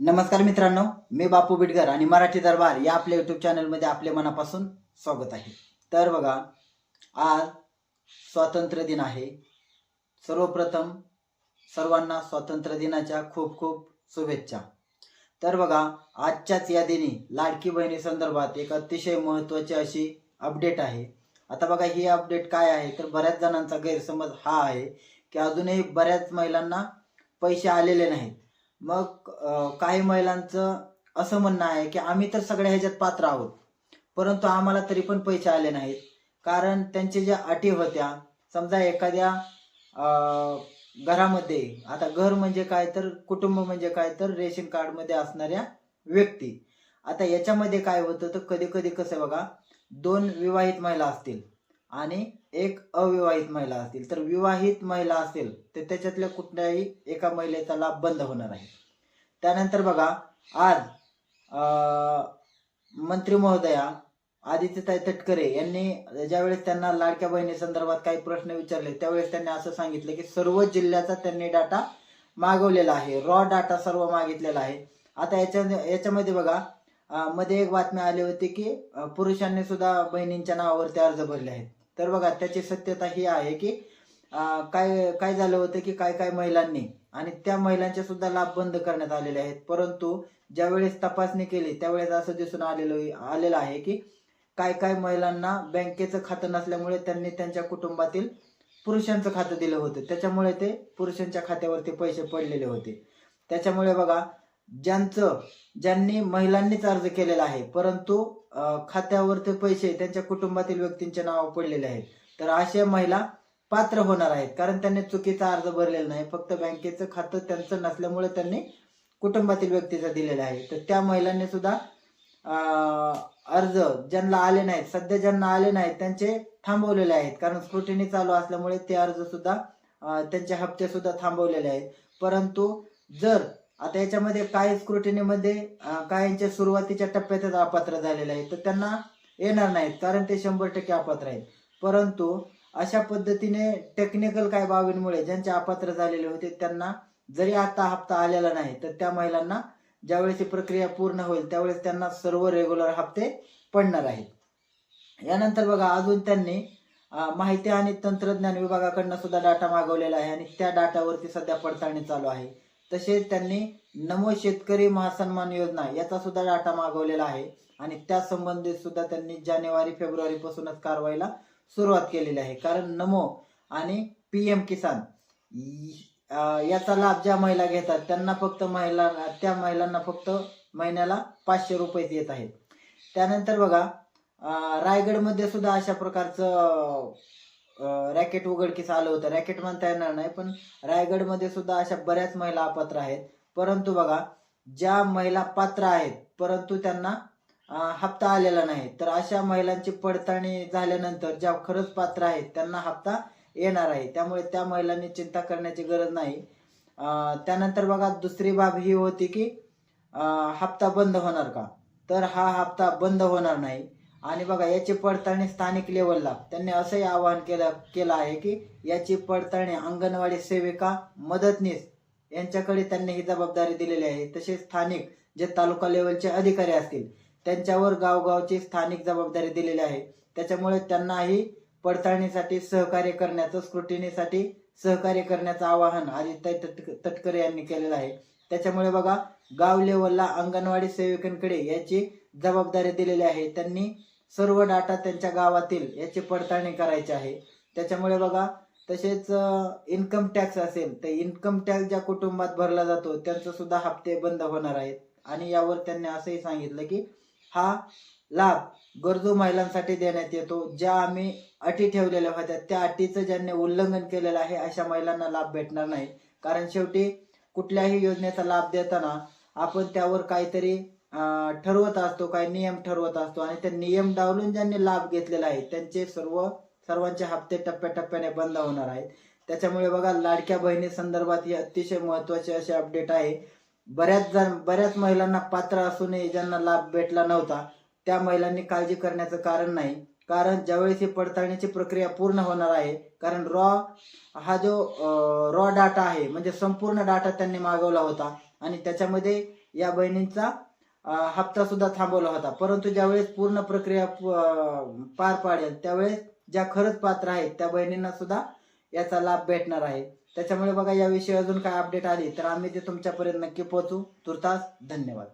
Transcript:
नमस्कार मित्रांनो मी बापू बिडकर आणि मराठी दरबार या आपल्या युट्यूब चॅनलमध्ये आपले मनापासून स्वागत आहे. तर बघा आज स्वातंत्र्य दिन आहे. सर्वप्रथम सर्वांना स्वातंत्र्य दिनाच्या खूप खूप शुभेच्छा. तर बघा आजच्याच या दिनी लाडकी बहिणी संदर्भात एक अतिशय महत्त्वाची अशी अपडेट आहे. आता बघा ही अपडेट काय आहे? तर बऱ्याच जणांचा गैरसमज हा आहे की अजूनही बऱ्याच महिलांना पैसे आलेले नाहीत. मग काही महिलांचं असं म्हणणं आहे की आम्ही तर सगळ्या ह्याच्यात पात्र आहोत. परंतु आम्हाला तरी पण पैसे आले नाहीत. कारण त्यांच्या ज्या अटी होत्या समजा एखाद्या घरामध्ये आता घर म्हणजे काय तर कुटुंब म्हणजे काय तर रेशन कार्डमध्ये असणाऱ्या व्यक्ती. आता याच्यामध्ये काय होतं तर कधी कधी कसं बघा दोन विवाहित महिला असतील. आणि एक अविवाहित महिला असतील. तर विवाहित महिला असेल तर त्याच्यातल्या कुठल्याही एका महिलेचा लाभ बंद होणार आहे. त्यानंतर बघा आज मंत्री महोदया आदित्यताई तटकरे यांनी ज्यावेळेस त्यांना लाडक्या बहिणी संदर्भात काही प्रश्न विचारले त्यावेळेस त्यांनी असं सांगितलं की सर्व जिल्ह्याचा त्यांनी डाटा मागवलेला आहे. रॉ डाटा सर्व मागितलेला आहे. आता याच्या याच्यामध्ये बघा मध्ये एक बातमी आली होती की पुरुषांनी सुद्धा बहिणींच्या नावावरती अर्ज भरले आहेत. तर बघा त्याची सत्यता ही आहे की काय काय झालं होतं की काय काय महिलांनी आणि त्या महिलांचे सुद्धा लाभ बंद करण्यात आलेले आहेत. परंतु ज्यावेळेस तपासणी केली त्यावेळेस असं दिसून आलेलं आलेलं आहे की काय काय महिलांना बँकेचं खातं नसल्यामुळे त्यांनी त्यांच्या कुटुंबातील पुरुषांचं खातं दिलं होतं. त्याच्यामुळे ते पुरुषांच्या खात्यावरती पैसे पडलेले होते. त्याच्यामुळे बघा ज्यांचं ज्यांनी महिलांनीच अर्ज केलेला आहे परंतु खात्यावर ते पैसे त्यांच्या कुटुंबातील व्यक्तींच्या नावावर पडलेले आहेत. तर अशा महिला पात्र होणार आहेत. कारण त्यांनी चुकीचा अर्ज भरलेला नाही. फक्त बँकेचं खातं त्यांचं नसल्यामुळे त्यांनी कुटुंबातील व्यक्तीचा दिलेला आहे. तर त्या महिलांनी सुद्धा अर्ज ज्यांना आले नाहीत सध्या ज्यांना आले नाहीत त्यांचे थांबवलेले आहेत. कारण स्क्रुटिनी चालू असल्यामुळे ते अर्ज सुद्धा त्यांचे हप्ते सुद्धा थांबवलेले आहेत. परंतु जर आता याच्यामध्ये काही स्क्रुटिनीमध्ये काहींच्या सुरुवातीच्या टप्प्यातच अपात्र झालेले आहेत तर त्यांना येणार नाहीत कारण ते शंभर टक्के अपात्र आहेत. परंतु अशा पद्धतीने टेक्निकल काय बाबींमुळे ज्यांचे अपात्र झालेले होते त्यांना जरी आता हप्ता आलेला नाही तर त्या महिलांना ज्यावेळेस ही प्रक्रिया पूर्ण होईल त्यावेळेस त्यांना सर्व रेग्युलर हप्ते पडणार आहेत. यानंतर बघा अजून त्यांनी माहिती आणि तंत्रज्ञान विभागाकडनं सुद्धा डाटा मागवलेला आहे आणि त्या डाटावरती सध्या पडताळणी चालू आहे. तसेच त्यांनी नमो शेतकरी महासन्मान योजना याचा सुद्धा डाटा मागवलेला आहे. आणि त्या संबंधित सुद्धा त्यांनी जानेवारी फेब्रुवारी पासूनच कारवाईला सुरुवात केलेली आहे. कारण नमो आणि पी एम किसान याचा लाभ ज्या महिला घेतात त्यांना फक्त महिला त्या महिलांना फक्त महिन्याला पाचशे रुपये येत आहेत. त्यानंतर बघा रायगडमध्ये सुद्धा अशा प्रकारचं रॅकेट उघडकीस आलं होतं. रॅकेट म्हणता येणार नाही पण रायगडमध्ये सुद्धा अशा बऱ्याच महिला अपात्र आहेत. परंतु बघा ज्या महिला पात्र आहेत परंतु त्यांना हप्ता आलेला नाही तर अशा महिलांची पडताळणी झाल्यानंतर ज्या खरंच पात्र आहेत त्यांना हप्ता येणार आहे. त्यामुळे त्या महिलांनी चिंता करण्याची गरज नाही. त्यानंतर बघा दुसरी बाब ही होती की हप्ता बंद होणार का? तर हा हप्ता बंद होणार नाही. आणि बघा याची पडताळणी स्थानिक लेवलला त्यांनी असंही आवाहन केलं केलं आहे की याची पडताळणी अंगणवाडी सेविका मदतनीस यांच्याकडे त्यांनी ही जबाबदारी दिलेली आहे. तसेच स्थानिक जे तालुका लेवलचे अधिकारी असतील त्यांच्यावर गावगावची स्थानिक जबाबदारी दिलेली आहे. त्याच्यामुळे त्यांनाही पडताळणीसाठी सहकार्य करण्याचं स्क्रुटिनीसाठी सहकार्य करण्याचं आवाहन आदित्य तटक तटकरे यांनी केलेलं आहे. त्याच्यामुळे बघा गाव लेवलला अंगणवाडी सेविकांकडे याची जबाबदारी दिलेली आहे. त्यांनी सर्व डाटा त्यांच्या गावातील याची पडताळणी करायची आहे. त्याच्यामुळे बघा तसेच इन्कम टॅक्स असेल तर इन्कम टॅक्स ज्या कुटुंबात भरला जातो त्यांचं सुद्धा हप्ते बंद होणार आहेत. आणि यावर त्यांनी असंही सांगितलं की हा लाभ गरजू महिलांसाठी देण्यात येतो. ज्या आम्ही अटी ठेवलेल्या होत्या त्या अटीचं ज्यांनी उल्लंघन केलेलं आहे अशा महिलांना लाभ भेटणार नाही. कारण शेवटी कुठल्याही योजनेचा लाभ देताना आपण त्यावर काहीतरी ठरवत असतो काही नियम ठरवत असतो. आणि ते नियम डावलून ज्यांनी लाभ घेतलेला आहे त्यांचे सर्व सर्वांचे हप्ते टप्प्याटप्प्याने बंद होणार आहेत. त्याच्यामुळे बघा लाडक्या बहिणी संदर्भात ही अतिशय महत्वाची अशी अपडेट आहे. बऱ्याच जण बऱ्याच महिलांना पात्र असूनही ज्यांना लाभ भेटला नव्हता त्या महिलांनी काळजी करण्याचं कारण नाही. कारण ज्यावेळेस ही पडताळणीची प्रक्रिया पूर्ण होणार आहे कारण रॉ हा जो रॉ डाटा आहे म्हणजे संपूर्ण डाटा त्यांनी मागवला होता. आणि त्याच्यामध्ये या बहिणींचा हप्ता सुद्धा थांबवला होता. परंतु ज्यावेळेस पूर्ण प्रक्रिया पार पाडेल त्यावेळेस ज्या खरंच पात्र आहेत त्या बहिणींना सुद्धा याचा लाभ भेटणार आहे. त्याच्यामुळे बघा याविषयी अजून काय अपडेट आली तर आम्ही ते तुमच्यापर्यंत नक्की पोहोचू. तुर्तास धन्यवाद.